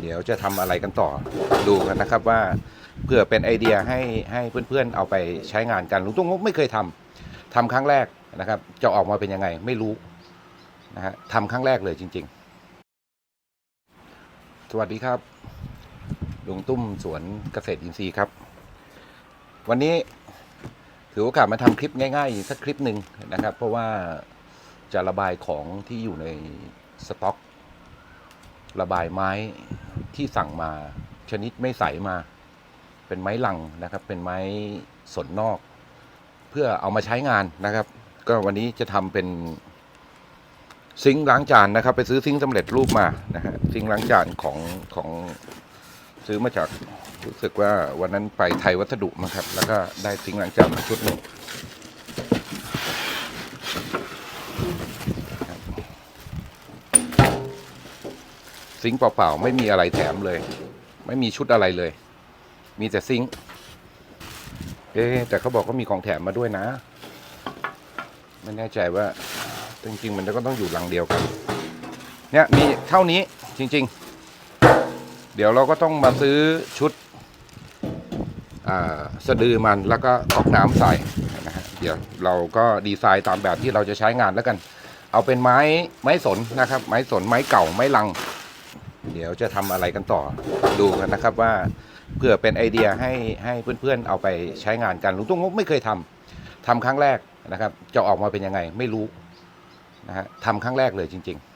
เดี๋ยวจะทำอะไรกันต่อดูกันนะครับว่าเพื่อเป็นไอเดียให้ให้เพื่อนๆเอาไปใช้งานกันลุงตุ้งไม่เคยทำทำครั้งแรกนะครับ จะออกมาเป็นยังไงไม่รู้นะฮะทำครั้งแรกเลยจริง ๆ สวัสดีครับลุงตุ้มสวนเกษตรอินทรีย์ครับ วันนี้ถือโอกาสมาทำคลิปง่ายๆสักคลิปหนึ่งนะครับ เพราะว่าจะระบายของที่อยู่ในสต็อก ระบายไม้ที่สั่งมา ชนิดไม่ใสมา เป็นไม้ลังนะครับ เป็นไม้สนนอก เพื่อเอามาใช้งานนะครับ ก็วันนี้จะทำเป็นซิงค์ล้างจานนะครับ ไปซื้อซิงค์สำเร็จรูปมานะฮะซิงค์ล้างจานของของซื้อมาจากรู้สึกว่าวันนั้นไปไทยวัสดุมาครับ แล้วก็ได้ซิงค์ล้างจานมาชุดหนึ่ง ซิงค์เปล่าๆ ไม่มีอะไรแถมเลย ไม่มีชุดอะไรเลย มีแต่ซิงค์เอ๊แต่เขาบอกว่ามีของแถมมาด้วยนะ ไม่แน่ใจว่าจริงๆ มันก็ต้องอยู่หลังเดียวกัน เนี่ยมีเท่านี้จริง ๆ เดี๋ยวเราก็ต้องมาซื้อชุดอ่าสะดือมันแล้วก็ก๊อกน้ำใส่นะฮะเดี๋ยวเราก็ดีไซน์ตามแบบที่เราจะใช้งานแล้วกัน เอาเป็นไม้ไม้สนนะครับ ไม้สนไม้เก่าไม้ลัง เดี๋ยวจะทำอะไรกันต่อดูกันนะครับว่าเพื่อเป็นไอเดียให้ให้เพื่อนๆเอาไปใช้งานกันลุงตุ้งไม่เคยทำทำครั้งแรกนะครับ จะออกมาเป็นยังไงไม่รู้นะฮะทำครั้งแรกเลยจริง ๆ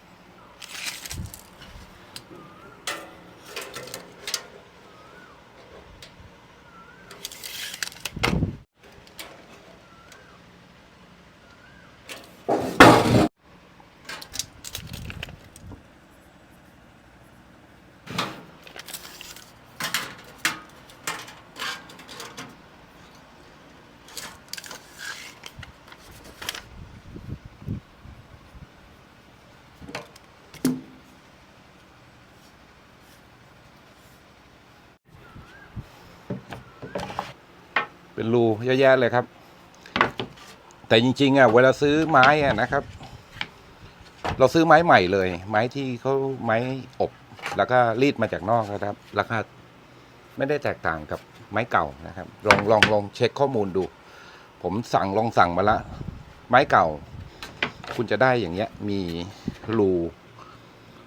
เป็นรูเยอะแยะเลยครับ แต่จริงๆอะเวลาซื้อไม้อะนะครับ เราซื้อไม้ใหม่เลย ไม้ที่เขาไม้อบ แล้วก็รีดมาจากนอกนะครับ ราคาไม่ได้แตกต่างกับไม้เก่านะครับ ลองลองลองเช็คข้อมูลดู ผมสั่งลองสั่งมาละ ไม้เก่า คุณจะได้อย่างเงี้ย มีรู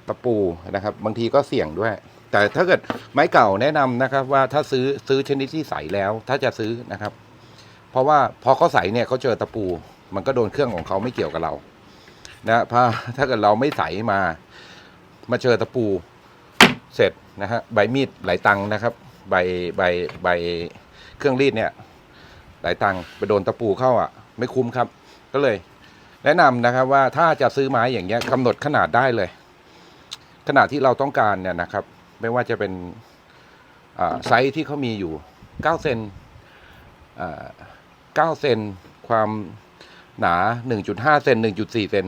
ตะปูนะครับ บางทีก็เสี่ยงด้วย แต่ถ้าเกิดไม้เก่าแนะนำนะครับ ว่าถ้าซื้อซื้อชนิดที่ใสแล้ว ถ้าจะซื้อนะครับ เพราะว่าพอเขาใสเนี่ยเขาเจอตะปู มันก็โดนเครื่องของเขาไม่เกี่ยวกับเรา นะพาถ้าเกิดเราไม่ใสมา มาเจอตะปูเสร็จนะฮะใบมีดหลายตังนะครับ ใบใบใบเครื่องรีดเนี่ยหลายตังไปโดนตะปูเข้าอะ ไม่คุ้มครับ ก็เลย แนะนำนะครับว่าถ้าจะซื้อไม้อย่างเงี้ยกำหนดขนาดได้เลย ขนาดที่เราต้องการเนี่ยนะครับ ไม่ว่าจะเป็นไซส์ที่เขามีอยู่ 9 เซน9 เซนความหนา 1.5 เซน1.4 เซน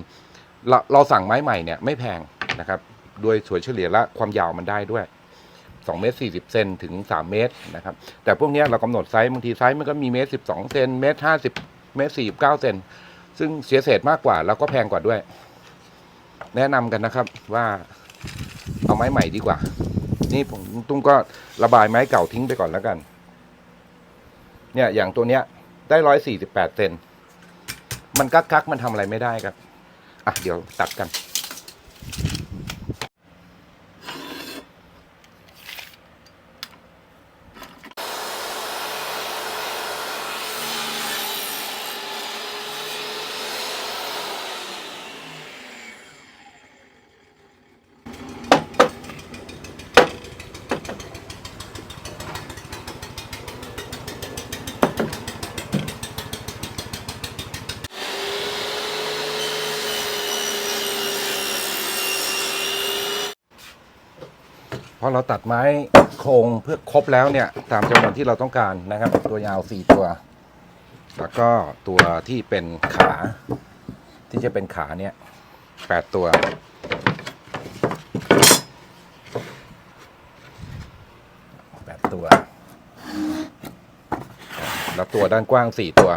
เราเราสั่งไม้ใหม่เนี่ยไม่แพงนะครับ โดยสวนเฉลี่ยและความยาวมันได้ด้วย2เมตร40 เซนถึง 3 เมตรนะครับ แต่พวกนี้เรากำหนดไซส์บางทีไซส์มันก็มีเมตร 12 เซนเมตร 50 เมตร 49 เซนซึ่งเสียเศษมากกว่า แล้วก็แพงกว่าด้วย แนะนำกันนะครับว่าเอาไม้ใหม่ดีกว่า นี่ผมตุ้มก็ระบายไม้เก่าทิ้งไปก่อนแล้วกัน เนี่ยอย่างตัวเนี้ย ได้ร้อยสี่สิบแปดเซนมันกักกักมันทำอะไรไม่ได้ครับ อะ เดี๋ยวตัดกัน พอเราตัดไม้โครงเพื่อครบแล้วเนี่ย ตามจำนวนที่เราต้องการนะครับ ตัวยาวสี่ตัว แล้วก็ตัวที่เป็นขา ที่จะเป็นขาเนี่ยแปดตัว แปดตัว แล้วตัวด้านกว้างสี่ตัว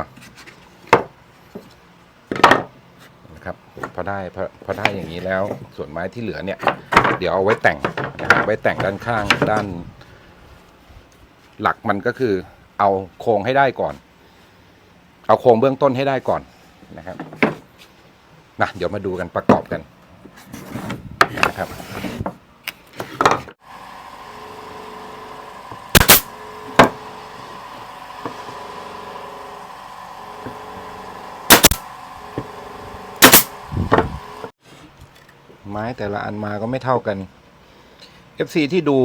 นะครับพอ ได้พอพอได้อย่างนี้แล้ว ส่วนไม้ที่เหลือเนี่ย เดี๋ยวเอาไว้แต่งนะครับไว้แต่งด้านข้างด้าน หลักมันก็คือเอาโครงให้ได้ก่อน เอาโครงเบื้องต้นให้ได้ก่อนนะครับนะเดี๋ยวมาดูกันประกอบกันนะครับ ไม้แต่ละอันมาก็ไม่เท่ากัน FC ที่ดู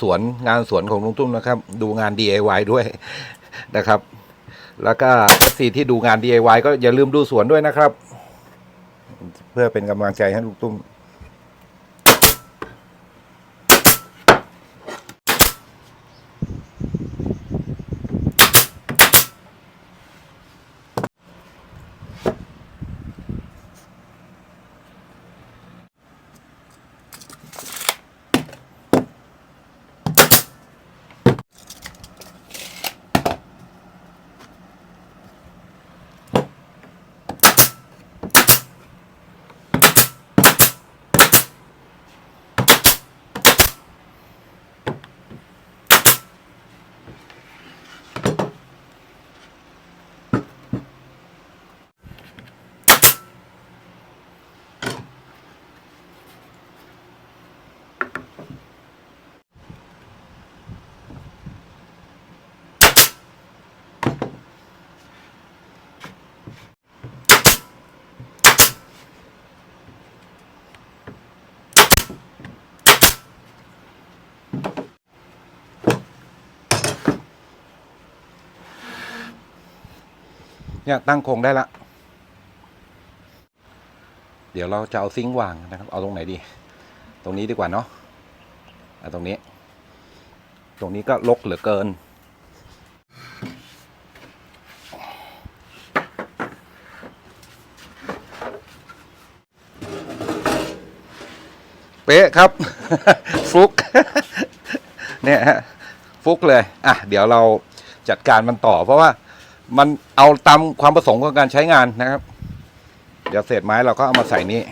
สวนงานสวนของลุงตุ้มนะครับ ดูงาน DIY ด้วยนะครับ แล้วก็ FC ที่ดูงาน DIY ก็อย่าลืมดูสวนด้วยนะครับ เพื่อเป็นกำลังใจให้ลุงตุ้ม เนี่ยตั้งโครงได้ละ เดี๋ยวเราจะเอาซิงค์วางนะครับ เอาตรงไหนดี ตรงนี้ดีกว่าเนาะเอาตรงนี้ ตรงนี้ก็ลกเหลือเกิน เป๊ะครับ ฟุกเนี่ยฮะฟุกเลยอะเดี๋ยวเราจัดการมันต่อ เพราะว่ามันเอาตามความประสงค์ของการใช้งานนะครับ เดี๋ยวเศษไม้เราก็เอามาใส่นี่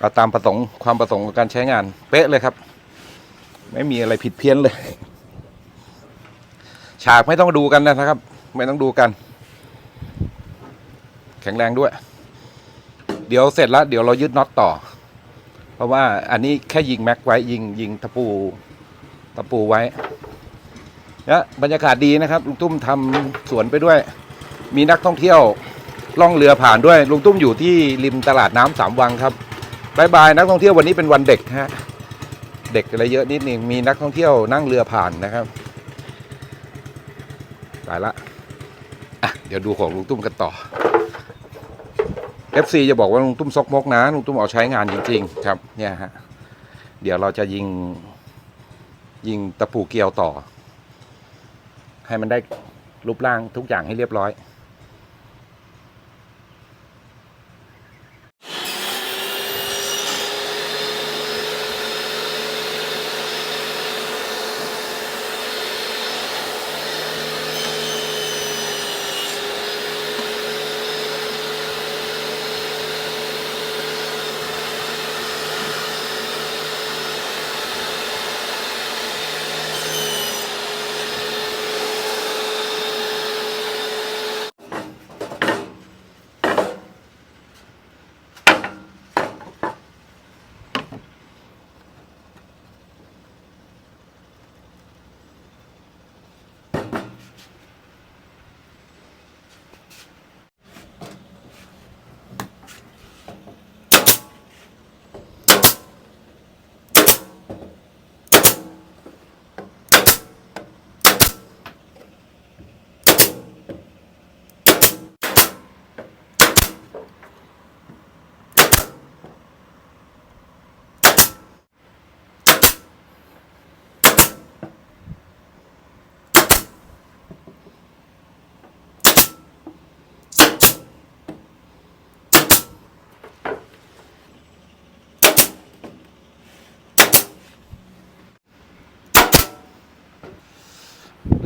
เอาตามประสงค์ความประสงค์ของการใช้งาน เป๊ะเลยครับ ไม่มีอะไรผิดเพี้ยนเลย ฉากไม่ต้องดูกันนะครับ ไม่ต้องดูกัน แข็งแรงด้วย เดี๋ยวเสร็จแล้ว เดี๋ยวเรายึดน็อตต่อ เพราะว่าอันนี้แค่ยิงแม็กไว้ยิงยิงตะปูตะปูไว้นะบรรยากาศดีนะครับลุงตุ้มทำสวนไปด้วย มีนักท่องเที่ยวล่องเรือผ่านด้วยลุงตุ้มอยู่ที่ริมตลาดน้ำสามวังครับบายบายนักท่องเที่ยววันนี้เป็นวันเด็กฮะเด็กอะไรเยอะนิดนึงมีนักท่องเที่ยวนั่งเรือผ่านนะครับตายละอะเดี๋ยวดูของลุงตุ้มกันต่อ FC จะบอกว่าลุงตุ้มซกมกนะลุงตุ้มเอาใช้งานจริง ๆ ครับ เนี่ยฮะเดี๋ยวเราจะยิงยิงตะปูเกลียวต่อ ให้มันได้รูปร่างทุกอย่างให้เรียบร้อย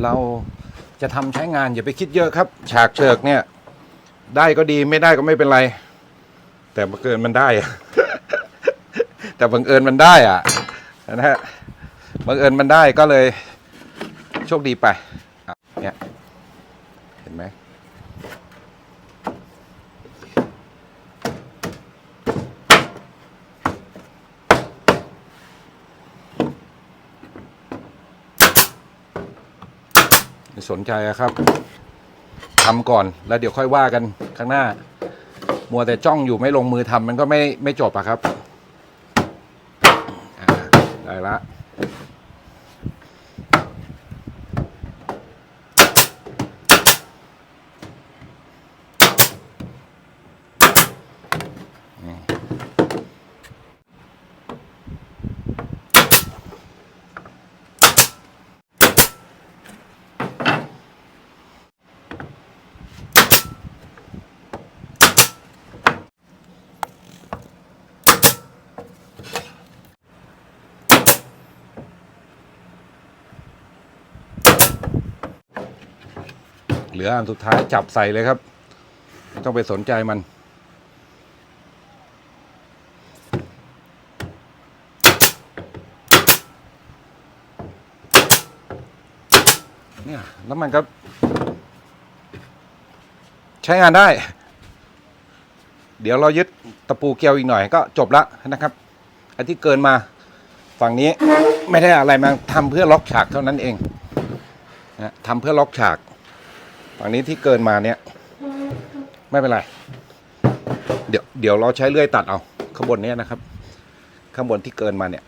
เราจะทำใช้งานอย่าไปคิดเยอะครับ ฉากเฉิกเนี่ย ได้ก็ดีไม่ได้ก็ไม่เป็นไร แต่บังเอิญมันได้ แต่แต่บังเอิญมันได้อะนะฮะบังเอิญมันได้ก็เลยโชคดีไปอะเนี่ยเห็นไหมไม่ สนใจครับทำก่อนแล้วเดี๋ยวค่อยว่ากันข้างหน้า มัวแต่จ้องอยู่ไม่ลงมือทำมันก็ไม่ไม่จบอะครับได้ละ เหลืออันสุดท้ายจับใส่เลยครับไม่ต้องไปสนใจมัน เนี่ยแล้วมันก็ ใช้งานได้ เดี๋ยวเรายึดตะปูเกลียวอีกหน่อยก็จบละนะครับอันที่เกินมาฝั่งนี้ไม่ได้อะไรมาทำเพื่อล็อกฉากเท่านั้นเองนะทำเพื่อล็อกฉาก อันนี้ที่เกินมาเนี่ย ไม่เป็นไร เดี๋ยวเดี๋ยวเราใช้เลื่อยตัดเอาข้างบนเนี้ยนะครับ ข้างบนที่เกินมาเนี่ย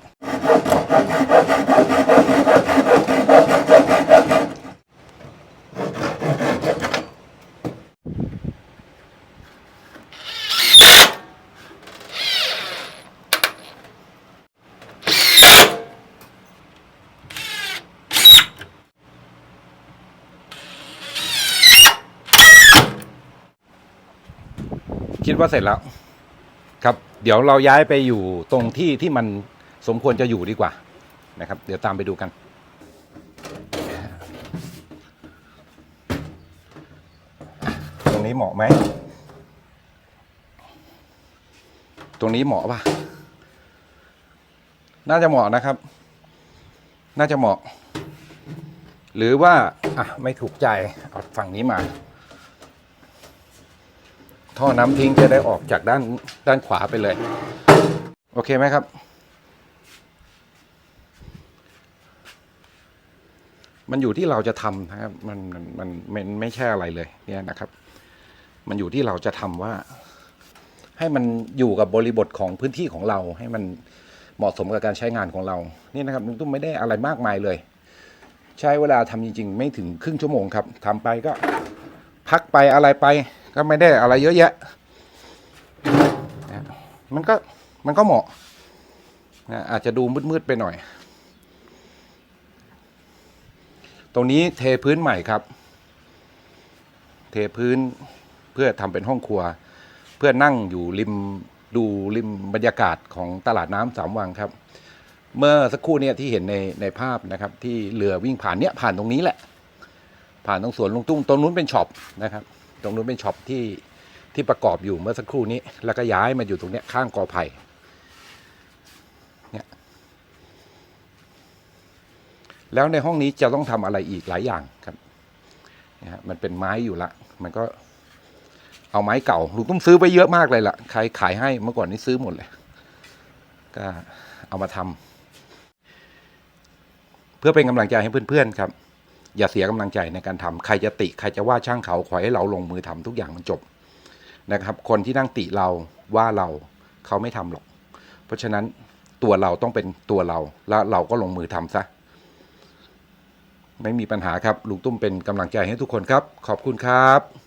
คิดว่าเสร็จแล้ว ครับเดี๋ยวเราย้ายไปอยู่ตรงที่ที่มันสมควรจะอยู่ดีกว่านะครับ เดี๋ยวตามไปดูกัน ตรงนี้เหมาะไหม ตรงนี้เหมาะป่ะ น่าจะเหมาะนะครับ น่าจะเหมาะ หรือว่า อะ ไม่ถูกใจ เอาฝั่งนี้มา ท่อน้ำทิ้งจะได้ออกจากด้านด้านขวาไปเลย โอเคไหมครับ มันอยู่ที่เราจะทำนะครับมันมันมันไม่ใช่อะไรเลยเนี่ยนะครับ มันอยู่ที่เราจะทำว่า ให้มันอยู่กับบริบทของพื้นที่ของเรา ให้มันเหมาะสมกับการใช้งานของเรา นี่นะครับลุงตุ้มไม่ได้อะไรมากมายเลย ใช้เวลาทำจริง ๆ ไม่ถึงครึ่งชั่วโมงครับทำไปก็พักไปอะไรไป ก็ไม่ได้อะไรเยอะแยะนะมันก็มันก็เหมาะนะอาจจะดูมืดๆไปหน่อย ตรงนี้เทพื้นใหม่ครับ เทพื้นเพื่อทำเป็นห้องครัว เพื่อนั่งอยู่ริมดูริมบรรยากาศของตลาดน้ำสามวังครับ เมื่อสักครู่เนี่ยที่เห็นในในภาพนะครับ ที่เรือวิ่งผ่านเนี่ยผ่านตรงนี้แหละ ผ่านตรงสวนลุงตุ้งตรงนู้นเป็นช็อปนะครับ ตรงนู้นเป็นช็อปที่ที่ประกอบอยู่เมื่อสักครู่นี้ แล้วก็ย้ายมาอยู่ตรงเนี้ยข้างกอไผ่เนี่ยแล้วในห้องนี้จะต้องทำอะไรอีกหลายอย่างครับเนี่ยฮะมันเป็นไม้อยู่ละ มันก็เอาไม้เก่าลุงตุ้มซื้อไปเยอะมากเลยล่ะใครขายให้เมื่อก่อนนี้ซื้อหมดเลยก็เอามาทำเพื่อเป็นกำลังใจให้เพื่อนๆครับ อย่าเสียกำลังใจในการทำใครจะติใครจะว่าช่างเขาขอให้เราลงมือทำทุกอย่างมันจบนะครับ คนที่นั่งติเราว่าเราเขาไม่ทำหรอก เพราะฉะนั้นตัวเราต้องเป็นตัวเราแล้วเราก็ลงมือทำซะไม่มีปัญหาครับลุงตุ้มเป็นกำลังใจให้ทุกคนครับ ขอบคุณครับ